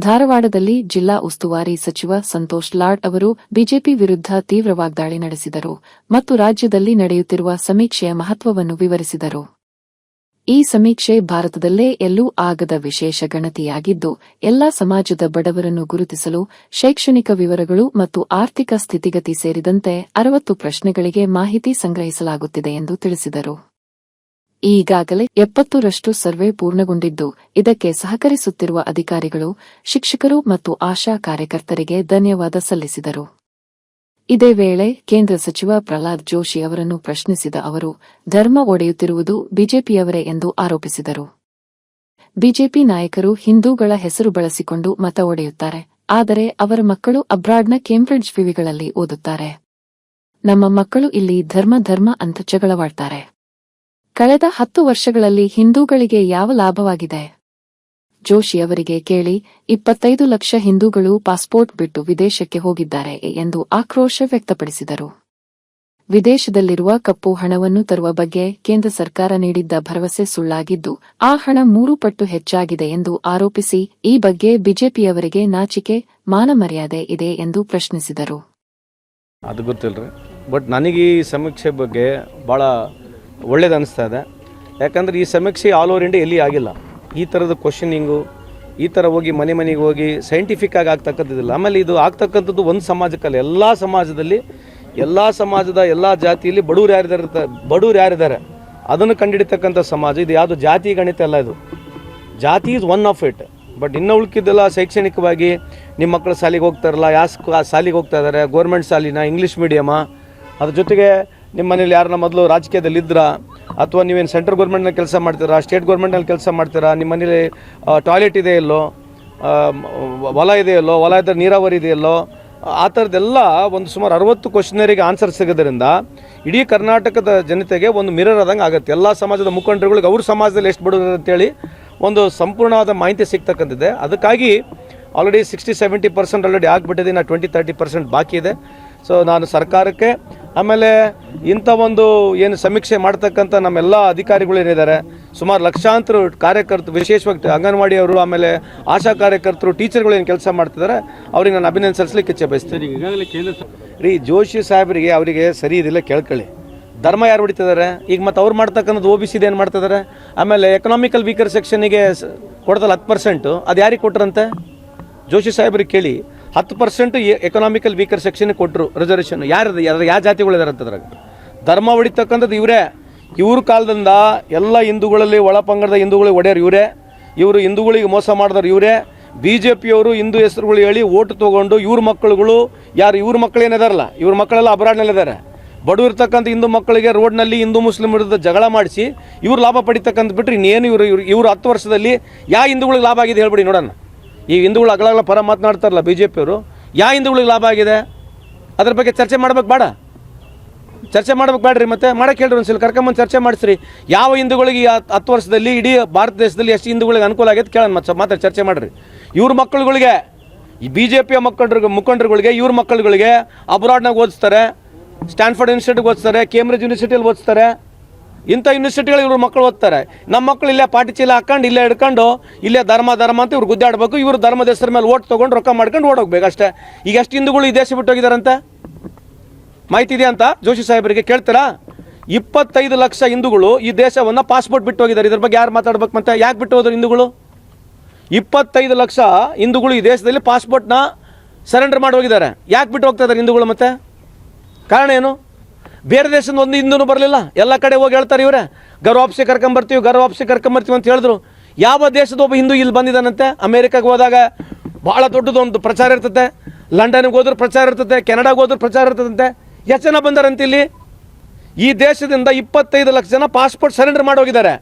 ಧಾರವಾಡದಲ್ಲಿ ಜಿಲ್ಲಾ ಉಸ್ತುವಾರಿ ಸಚಿವ ಸಂತೋಷ್ ಲಾಡ್ ಅವರು ಬಿಜೆಪಿ ವಿರುದ್ಧ ತೀವ್ರ ವಾಗ್ದಾಳಿ ನಡೆಸಿದರು ಮತ್ತು ರಾಜ್ಯದಲ್ಲಿ ನಡೆಯುತ್ತಿರುವ ಸಮೀಕ್ಷೆಯ ಮಹತ್ವವನ್ನು ವಿವರಿಸಿದರು. ಈ ಸಮೀಕ್ಷೆ ಭಾರತದಲ್ಲೇ ಎಲ್ಲೂ ಆಗದ ವಿಶೇಷ ಗಣತಿಯಾಗಿದ್ದು, ಎಲ್ಲಾ ಸಮಾಜದ ಬಡವರನ್ನು ಗುರುತಿಸಲು ಶೈಕ್ಷಣಿಕ ವಿವರಗಳು ಮತ್ತು ಆರ್ಥಿಕ ಸ್ಥಿತಿಗತಿ ಸೇರಿದಂತೆ ಅರವತ್ತು ಪ್ರಶ್ನೆಗಳಿಗೆ ಮಾಹಿತಿ ಸಂಗ್ರಹಿಸಲಾಗುತ್ತಿದೆ ಎಂದು ತಿಳಿಸಿದರು. ಈಗಾಗಲೇ ಎಪ್ಪತ್ತರಷ್ಟು ಸರ್ವೆ ಪೂರ್ಣಗೊಂಡಿದ್ದು, ಇದಕ್ಕೆ ಸಹಕರಿಸುತ್ತಿರುವ ಅಧಿಕಾರಿಗಳು, ಶಿಕ್ಷಕರು ಮತ್ತು ಆಶಾ ಕಾರ್ಯಕರ್ತರಿಗೆ ಧನ್ಯವಾದ ಸಲ್ಲಿಸಿದರು. ಇದೇ ವೇಳೆ ಕೇಂದ್ರ ಸಚಿವ ಪ್ರಹ್ಲಾದ್ ಜೋಶಿ ಅವರನ್ನು ಪ್ರಶ್ನಿಸಿದ ಅವರು, ಧರ್ಮ ಒಡೆಯುತ್ತಿರುವುದು ಬಿಜೆಪಿಯವರೇ ಎಂದು ಆರೋಪಿಸಿದರು. ಬಿಜೆಪಿ ನಾಯಕರು ಹಿಂದೂಗಳ ಹೆಸರು ಬಳಸಿಕೊಂಡು ಮತ ಒಡೆಯುತ್ತಾರೆ, ಆದರೆ ಅವರ ಮಕ್ಕಳು ಅಬ್ರಾಡ್ನ ಕೇಂಬ್ರಿಡ್ಜ್ ವಿವಿಗಳಲ್ಲಿ ಓದುತ್ತಾರೆ. ನಮ್ಮ ಮಕ್ಕಳು ಇಲ್ಲಿ ಧರ್ಮ ಧರ್ಮ ಅಂತ ಜಗಳವಾಡ್ತಾರೆ ಕಳೆದ ಹತ್ತು ವರ್ಷಗಳಲ್ಲಿ ಹಿಂದೂಗಳಿಗೆ ಯಾವ ಲಾಭವಾಗಿದೆ? ಜೋಶಿ ಅವರಿಗೆ ಕೇಳಿ, ಇಪ್ಪತ್ತೈದು ಲಕ್ಷ ಹಿಂದೂಗಳು ಪಾಸ್ಪೋರ್ಟ್ ಬಿಟ್ಟು ವಿದೇಶಕ್ಕೆ ಹೋಗಿದ್ದಾರೆ ಎಂದು ಆಕ್ರೋಶ ವ್ಯಕ್ತಪಡಿಸಿದರು. ವಿದೇಶದಲ್ಲಿರುವ ಕಪ್ಪು ಹಣವನ್ನು ತರುವ ಬಗ್ಗೆ ಕೇಂದ್ರ ಸರ್ಕಾರ ನೀಡಿದ್ದ ಭರವಸೆ ಸುಳ್ಳಾಗಿದ್ದು, ಆ ಹಣ ಮೂರು ಪಟ್ಟು ಹೆಚ್ಚಾಗಿದೆ ಎಂದು ಆರೋಪಿಸಿ, ಈ ಬಗ್ಗೆ ಬಿಜೆಪಿಯವರಿಗೆ ನಾಚಿಕೆ, ಮಾನಮರ್ಯಾದೆ ಇದೆ ಎಂದು ಪ್ರಶ್ನಿಸಿದರು. ಅದು ಗೊತ್ತಿಲ್ಲ ಬಟ್ ನನಗೆ ಈ ಸಮೀಕ್ಷೆ ಬಗ್ಗೆ ಭಾಳ ಒಳ್ಳೇದು ಅನಿಸ್ತಾ ಇದೆ. ಯಾಕಂದ್ರೆ ಈ ಸಮೀಕ್ಷೆ ಆಲ್ ಓವರ್ ಇಂಡಿಯಾ ಎಲ್ಲಿ ಆಗಿಲ್ಲ. ಈ ಥರದ ಕ್ವಶನಿಂಗು ಈ ಥರ ಹೋಗಿ ಮನೆ ಮನೆಗೆ ಹೋಗಿ ಸೈಂಟಿಫಿಕ್ ಆಗಿ ಆಗ್ತಕ್ಕಂಥದ್ದಿಲ್ಲ ಆಮೇಲೆ ಇದು ಆಗ್ತಕ್ಕಂಥದ್ದು ಒಂದು ಸಮಾಜಕ್ಕಲ್ಲ. ಎಲ್ಲ ಸಮಾಜದಲ್ಲಿ, ಎಲ್ಲ ಸಮಾಜದ ಎಲ್ಲ ಜಾತಿಯಲ್ಲಿ ಬಡವ್ರು ಯಾರಿದ್ದಾರೆ ಬಡವ್ರು ಯಾರಿದ್ದಾರೆ ಅದನ್ನು ಕಂಡಿಡಿತಕ್ಕಂಥ ಸಮಾಜ. ಇದು ಯಾವುದು ಜಾತಿ ಗಣಿತ ಅಲ್ಲ ಇದು. ಜಾತಿ is one of it but ಇನ್ನು ಉಳ್ಕಿದ್ದೆಲ್ಲ ಶೈಕ್ಷಣಿಕವಾಗಿ ನಿಮ್ಮ ಮಕ್ಕಳು ಶಾಲೆಗೆ ಹೋಗ್ತಾರಲ್ಲ ಯಾವ ಶಾಲೆಗೆ ಹೋಗ್ತಾ ಇದ್ದಾರೆ ಗೋರ್ಮೆಂಟ್ ಶಾಲಿನ ಇಂಗ್ಲೀಷ್ ಮೀಡಿಯಮ್ಮ ಅದ್ರ ಜೊತೆಗೆ ನಿಮ್ಮ ಮನೇಲಿ ಯಾರನ್ನ ಮೊದಲು ರಾಜಕೀಯದಲ್ಲಿ ಇದ್ರಾ ಅಥವಾ ನೀವೇನು ಸೆಂಟ್ರಲ್ ಗೌರ್ಮೆಂಟ್ನಲ್ಲಿ ಕೆಲಸ ಮಾಡ್ತೀರಾ? ಸ್ಟೇಟ್ ಗೌರ್ಮೆಂಟ್ನಲ್ಲಿ ಕೆಲಸ ಮಾಡ್ತೀರಾ? ನಿಮ್ಮ ಮನೇಲಿ ಟಾಯ್ಲೆಟ್ ಇದೆ ಇಲ್ಲೋ? ಹೊಲ ಇದೆಯಲ್ಲೋ ಹೊಲ ಇದ್ದರೆ ನೀರಾವರಿ ಇದೆಯಲ್ಲೋ ಆ ಥರದ್ದೆಲ್ಲ ಒಂದು ಸುಮಾರು ಅರವತ್ತು ಕ್ವಶನರಿಗೆ ಆನ್ಸರ್ ಸಿಗೋದ್ರಿಂದ ಇಡೀ ಕರ್ನಾಟಕದ ಜನತೆಗೆ ಒಂದು ಮಿರರ್ ಆದಂಗೆ ಆಗುತ್ತೆ. ಎಲ್ಲ ಸಮಾಜದ ಮುಖಂಡರುಗಳಿಗೆ ಅವ್ರ ಸಮಾಜದಲ್ಲಿ ಎಷ್ಟು ಬಿಡೋದು ಅಂತೇಳಿ ಒಂದು ಸಂಪೂರ್ಣವಾದ ಮಾಹಿತಿ ಸಿಗ್ತಕ್ಕಂಥದ್ದೆ. ಅದಕ್ಕಾಗಿ already sixty seventy percent already ಆಗಿಬಿಟ್ಟಿದೆ. ನಾನು ಟ್ವೆಂಟಿ ತರ್ಟಿ ಪರ್ಸೆಂಟ್ ಬಾಕಿ ಇದೆ. ಸೊ ನಾನು ಸರ್ಕಾರಕ್ಕೆ ಆಮೇಲೆ ಇಂಥ ಒಂದು ಏನು ಸಮೀಕ್ಷೆ ಮಾಡ್ತಕ್ಕಂಥ ನಮ್ಮೆಲ್ಲ ಅಧಿಕಾರಿಗಳು ಏನಿದ್ದಾರೆ ಸುಮಾರು ಲಕ್ಷಾಂತರ ಕಾರ್ಯಕರ್ತರು ವಿಶೇಷವಾಗಿ ಅಂಗನವಾಡಿಯವರು ಆಮೇಲೆ ಆಶಾ ಕಾರ್ಯಕರ್ತರು ಟೀಚರ್ಗಳು ಏನು ಕೆಲಸ ಮಾಡ್ತಿದ್ದಾರೆ ಅವ್ರಿಗೆ ನಾನು ಅಭಿನಂದನೆ ಸಲ್ಲಿಸಲಿಕ್ಕೆ ಇಚ್ಛೆ ಬಯಸ್ತೀನಿ. ರೀ ಜೋಶಿ ಸಾಹೇಬರಿಗೆ ಅವರಿಗೆ ಸರಿ ಇದಿಲ್ಲ ಕೇಳ್ಕೊಳ್ಳಿ. ಧರ್ಮ ಯಾರು ಹೊಡಿತಿದ್ದಾರೆ? ಈಗ ಮತ್ತೆ ಅವ್ರು ಮಾಡ್ತಕ್ಕಂಥದ್ದು ಒ ಬಿ ಸಿದು ಏನು ಮಾಡ್ತಿದ್ದಾರೆ? ಆಮೇಲೆ ಎಕನಾಮಿಕಲ್ ವೀಕರ್ ಸೆಕ್ಷನಿಗೆ ಕೊಡ್ತಲ್ಲ ಹತ್ತು ಪರ್ಸೆಂಟು ಅದು ಯಾರಿಗೆ ಕೊಟ್ರಂತೆ? ಜೋಶಿ ಸಾಹೇಬ್ರಿಗೆ ಕೇಳಿ. ಹತ್ತು ಪರ್ಸೆಂಟ್ ಎಕನಾಮಿಕಲ್ ವೀಕರ್ ಸೆಕ್ಷನ್ ಕೊಟ್ಟರು ರಿಸರ್ವೇಷನ್ ಯಾರು ಯಾರು ಯಾವ ಜಾತಿಗಳಿದ್ದಾರೆ ಅಂತ ಅದ್ರಾಗ? ಧರ್ಮ ಹೊಡಿತಕ್ಕಂಥದ್ದು ಇವರೇ. ಇವ್ರ ಕಾಲದಿಂದ ಎಲ್ಲ ಹಿಂದೂಗಳಲ್ಲಿ ಒಳ ಪಂಗಡದ ಹಿಂದೂಗಳಿಗೆ ಒಡೆಯರು ಇವರೇ. ಇವರು ಹಿಂದೂಗಳಿಗೆ ಮೋಸ ಮಾಡಿದ್ರು ಇವರೇ. ಬಿ ಜೆ ಪಿಯವರು ಹಿಂದೂ ಹೆಸರುಗಳು ಹೇಳಿ ಓಟ್ ತೊಗೊಂಡು ಇವ್ರ ಮಕ್ಕಳುಗಳು, ಯಾರು ಇವ್ರ ಮಕ್ಕಳು ಏನಿದಾರಲ್ಲ ಇವ್ರ ಮಕ್ಕಳೆಲ್ಲ ಅಬ್ರಾಡ್ನಲ್ಲಿದ್ದಾರೆ ಬಡವಿರ್ತಕ್ಕಂಥ ಹಿಂದೂ ಮಕ್ಕಳಿಗೆ ರೋಡ್ನಲ್ಲಿ ಹಿಂದೂ ಮುಸ್ಲಿಂ ವಿರುದ್ಧ ಜಗಳ ಮಾಡಿಸಿ ಇವ್ರು ಲಾಭ ಪಡಿತಕ್ಕಂಥ ಬಿಟ್ಟರೆ ಇನ್ನೇನು ಇವರು ಇವ್ರು ಇವರು ಹತ್ತು ವರ್ಷದಲ್ಲಿ ಯಾವ ಹಿಂದೂಗಳಿಗೆ ಲಾಭ ಆಗಿದೆ ಹೇಳ್ಬಿಡಿ ನೋಡೋಣ. ಈ ಹಿಂದೂಗಳು ಅಗಳಗಳ ಪರ ಮಾತನಾಡ್ತಾರಲ್ಲ ಬಿ ಜೆ ಪಿಯವರು ಯಾವ ಹಿಂದೂಗಳಿಗೆ ಲಾಭ ಆಗಿದೆ? ಅದ್ರ ಬಗ್ಗೆ ಚರ್ಚೆ ಮಾಡ್ಬೇಕು ಬೇಡ. ಚರ್ಚೆ ಮಾಡ್ಬೇಕು ಬೇಡ್ರಿ ಮತ್ತೆ ಮಾಡಕ್ಕೆ ಹೇಳ್ರಿ ಒಂದ್ಸಲ, ಕರ್ಕೊಂಬಂದು ಚರ್ಚೆ ಮಾಡಿಸ್ರಿ. ಯಾವ ಹಿಂದೂಗಳಿಗೆ ಹತ್ತು ವರ್ಷದಲ್ಲಿ ಇಡೀ ಭಾರತ ದೇಶದಲ್ಲಿ ಎಷ್ಟು ಹಿಂದೂಗಳಿಗೆ ಅನುಕೂಲ ಆಗೈತೆ ಕೇಳೋಣ ಮತ್ತೆ, ಮಾತ್ರ ಚರ್ಚೆ ಮಾಡ್ರಿ. ಇವ್ರ ಮಕ್ಕಳುಗಳಿಗೆ, ಈ ಬಿ ಜೆ ಪಿಯ ಮುಖಂಡರು ಮುಖಂಡರುಗಳಿಗೆ, ಇವ್ರ ಮಕ್ಕಳುಗಳಿಗೆ ಅಬ್ರಾಡ್ನಾಗ ಓದಿಸ್ತಾರೆ, ಸ್ಟ್ಯಾನ್ಫರ್ಡ್ ಇನ್ಸ್ಟಿಟ್ಯೂಟ್ಗೆ ಓದಿಸ್ತಾರೆ, ಕೇಂಬ್ರಿಜ್ ಯೂನಿವರ್ಸಿಟಿಯಲ್ಲಿ ಓದಿಸ್ತಾರೆ. ಇಂಥ ಯೂನಿವರ್ಸಿಟಿಗಳು ಇವ್ರ ಮಕ್ಕಳು ಓದ್ತಾರೆ. ನಮ್ಮ ಮಕ್ಕಳು ಇಲ್ಲೇ ಪಾಟಿ ಚೀಲ ಹಾಕೊಂಡು ಇಲ್ಲೇ ಹಿಡ್ಕೊಂಡು, ಇಲ್ಲೇ ಧರ್ಮ ಧರ್ಮ ಅಂತ ಇವ್ರು ಗುದ್ದಾಡಬೇಕು. ಇವರು ಧರ್ಮದ ಹೆಸರು ಮೇಲೆ ಓಟ್ ತೊಗೊಂಡು ರೊಕ್ಕ ಮಾಡ್ಕೊಂಡು ಓಡೋಗ್ಬೇಕು ಅಷ್ಟೇ. ಈಗ ಎಷ್ಟು ಹಿಂದೂಗಳು ಈ ದೇಶ ಬಿಟ್ಟು ಹೋಗಿದಾರಂತೆ? ಮಾಹಿತಿ ಇದೆ ಅಂತ ಜೋಶಿ ಸಾಹೇಬರಿಗೆ ಕೇಳ್ತೀರಾ? ಇಪ್ಪತ್ತೈದು ಲಕ್ಷ ಹಿಂದೂಗಳು ಈ ದೇಶವನ್ನು ಪಾಸ್ಪೋರ್ಟ್ ಬಿಟ್ಟು ಹೋಗಿದ್ದಾರೆ. ಇದ್ರ ಬಗ್ಗೆ ಯಾರು ಮಾತಾಡ್ಬೇಕು ಮತ್ತೆ? ಯಾಕೆ ಬಿಟ್ಟು ಹೋದ್ರು ಹಿಂದೂಗಳು? ಇಪ್ಪತ್ತೈದು ಲಕ್ಷ ಹಿಂದೂಗಳು ಈ ದೇಶದಲ್ಲಿ ಪಾಸ್ಪೋರ್ಟ್ನ ಸರೆಂಡರ್ ಮಾಡಿ ಹೋಗಿದ್ದಾರೆ. ಯಾಕೆ ಬಿಟ್ಟು ಹೋಗ್ತಾ ಇದ್ದಾರೆ ಹಿಂದೂಗಳು ಮತ್ತೆ? ಕಾರಣ ಏನು? ಬೇರೆ ದೇಶದ ಒಂದು ಹಿಂದೂ ಬರಲಿಲ್ಲ. ಎಲ್ಲ ಕಡೆ ಹೋಗಿ ಹೇಳ್ತಾರೆ ಇವರೇ ಗರ್ವಾಪ್ಸಿ ಕರ್ಕೊಂಬರ್ತೀವಿ ಗರ್ವಾಪ್ಸಿ ಕರ್ಕೊಂಬರ್ತೀವಿ ಅಂತ ಹೇಳಿದ್ರು. ಯಾವ ದೇಶದ ಒಬ್ಬ ಹಿಂದೂ ಇಲ್ಲಿ ಬಂದಿದ್ದಾನಂತೆ? ಅಮೇರಿಕಾಗೆ ಹೋದಾಗ ಭಾಳ ದೊಡ್ಡದೊಂದು ಪ್ರಚಾರ ಇರ್ತದೆ ಲಂಡನ್ಗೆ ಹೋದ್ರೆ ಪ್ರಚಾರ ಇರ್ತದೆ ಕೆನಡಾಗೆ ಹೋದ್ರೆ ಪ್ರಚಾರ ಇರ್ತದಂತೆ. ಎಷ್ಟು ಜನ ಬಂದಾರಂತೆ ಇಲ್ಲಿ? ಈ ದೇಶದಿಂದ ಇಪ್ಪತ್ತೈದು ಲಕ್ಷ ಜನ ಪಾಸ್ಪೋರ್ಟ್ ಸರೆಂಡರ್ ಮಾಡಿ ಹೋಗಿದ್ದಾರೆ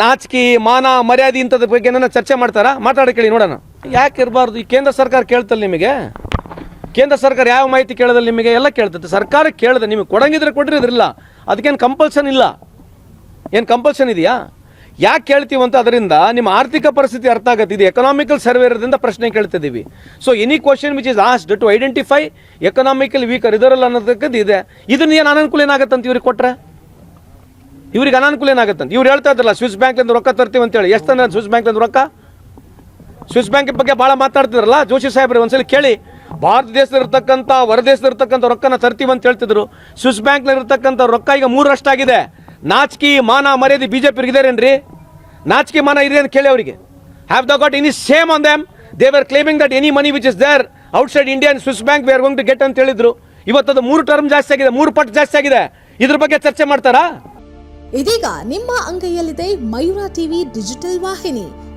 ನಾಚಿಕೆ, ಮಾನ, ಮರ್ಯಾದೆ ಇಂಥದ್ರ ಬಗ್ಗೆ ಚರ್ಚೆ ಮಾಡ್ತಾರಾ? ಮಾತಾಡಿ ಕೇಳಿ ನೋಡೋಣ. ಯಾಕೆ ಇರಬಾರ್ದು? ಈ ಕೇಂದ್ರ ಸರ್ಕಾರ ಕೇಳ್ತಲ್ಲ ನಿಮಗೆ? ಕೇಂದ್ರ ಸರ್ಕಾರ ಯಾವ ಮಾಹಿತಿ ಕೇಳೋದಿಲ್ಲ ನಿಮಗೆ ಎಲ್ಲ ಕೇಳ್ತದೆ. ಸರ್ಕಾರ ಕೇಳಿದೆ, ನಿಮಗೆ ಕೊಡಂಗಿದ್ರೆ ಕೊಡ್ರಿ, ಇದ್ರಿಲ್ಲ. ಅದಕ್ಕೇನು ಕಂಪಲ್ಷನ್ ಇಲ್ಲ. ಏನು ಕಂಪಲ್ಷನ್ ಇದೆಯಾ? ಯಾಕೆ ಕೇಳ್ತೀವಿ ಅಂತ ಅದರಿಂದ ನಿಮ್ಮ ಆರ್ಥಿಕ ಪರಿಸ್ಥಿತಿ ಅರ್ಥ ಆಗುತ್ತೆ. ಇದು ಎಕನಾಮಿಕಲ್ ಸರ್ವೆ ಇರೋದ್ರಿಂದ ಪ್ರಶ್ನೆ ಕೇಳ್ತಿದ್ದೀವಿ. So any question which is asked to identify economical weaker ಇದರಲ್ಲ ಅನ್ನೋದಕ್ಕದ್ದು ಇದೆ. ಇದನ್ನ ಏನು ಅನಾನುಕೂಲ ಏನಾಗುತ್ತೆ ಅಂತ ಇವ್ರಿಗೆ ಕೊಟ್ಟರೆ ಇವ್ರಿಗೆ ಅನಾನುಕೂಲ ಏನಾಗುತ್ತೆ ಇವ್ರು ಹೇಳ್ತಾ ಇದ್ರಲ್ಲ ಸ್ವಿಸ್ ಬ್ಯಾಂಕ್ಲಿಂದ ರೊಕ್ಕ ತರ್ತೀವಿ ಅಂತೇಳಿ. ಎಷ್ಟು ತಂದ್ರೆ ಸ್ವಿಸ್ ಬ್ಯಾಂಕ್ಲಿಂದ ರೊಕ್ಕ? ಸ್ವಿಸ್ ಬ್ಯಾಂಕ್ ಬಗ್ಗೆ ಭಾಳ ಮಾತಾಡ್ತಿದ್ರಲ್ಲ, ಜೋಶಿ ಸಾಹೇಬ್ರಿ ಒಂದ್ಸಲಿ ಕೇಳಿ. ಭಾರತ ದೇಶದಲ್ಲಿರ್ತಕ್ಕಂಥ ಹೊರದೇಶದಲ್ಲಿರ್ತಕ್ಕಂಥ ರೊಕ್ಕನ ತರ್ತೀವಿ ಅಂತ ಹೇಳ್ತಿದ್ರು. ಸ್ವಿಸ್ ಬ್ಯಾಂಕ್ನಲ್ಲಿರ್ತಕ್ಕಂಥ ರೊಕ್ಕ ಈಗ ಮೂರರಷ್ಟಾಗಿದೆ ನಾಚಿಕೆ ಮಾನ ಮರ್ಯಾದೆ ಬಿ ಜೆ ಪಿಗಿದಾರೇನ್ರಿ ನಾಚಿಕೆ ಮಾನ ಇದೆ ಅಂತ ಕೇಳಿ ಅವರಿಗೆ. Have the got any same on them they were claiming that any money which is there outside Indian Swiss bank we are going to get ಅಂತ ಹೇಳಿದ್ರು. ಇವತ್ತದು ಮೂರು ಟರ್ಮ್ ಜಾಸ್ತಿ ಆಗಿದೆ, ಮೂರು ಪಟ್ಟು ಜಾಸ್ತಿ ಆಗಿದೆ. ಇದ್ರ ಬಗ್ಗೆ ಚರ್ಚೆ ಮಾಡ್ತಾರಾ? ಇದೀಗ ನಿಮ್ಮ ಅಂಗೈಯಲ್ಲಿದೆ ಮಯೂರ ಟಿವಿ ಡಿಜಿಟಲ್ ವಾಹಿನಿ.